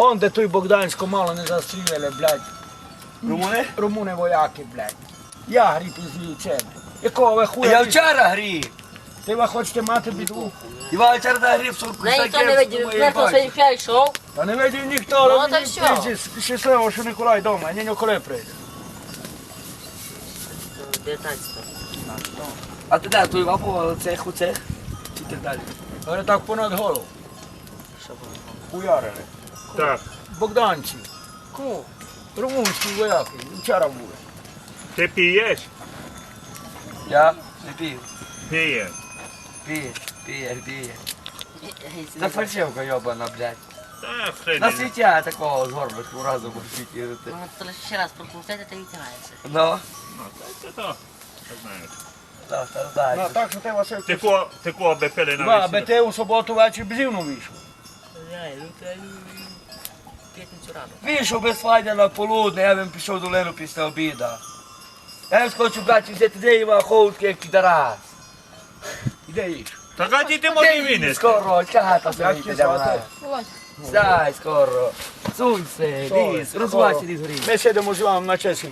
Он де той Богдансько мало не застріляли, блядь. Румуни? Румуни вояки, блядь. Я гріб із вівцями. Якого ви хуя? Я вчора грів. Ти ви хочете мати біду? Іван вчора нагрів сурку Ну, ніхто не видів, мертво своїх я йшов. Та не видів ніхто, але Ну, мені так прийде щасливо, що Николай вдома, а ні коли прийде. 19. А ти де, той вапо цех у цех? Чи ти далі? Але так понад голову. Хуярили. Так, Богданці, Кому? румунські вояки, вчора були. ти п'єш? Я не пів. П'є. Піє, піє, піє. Та фальшивка йобана, блядь. Так, все. На світі я такого з горбочку разу буду світити. Ну, ще раз прокрутити, та відтягається. Ну, Ну, це то. Ти знаєш. так, так, Ну, так. так що ти Василь. Ти ко, ти ко би пили на Ба, аби ти у суботу ввечері бзівну вийшов. Я йду, та йду, п'ятницю рано. Вийшов без файня на полудне, я б пішов до Лену після обіда. Я їм скочу бачу, взяти де Іва Хоутки, як підарас. Іде їж. Так а діти можуть винести. Скоро, чата собі вона. Стай скоро. Сунься, ліс, розвайся ліс горі. Ми сидимо з вами на часі.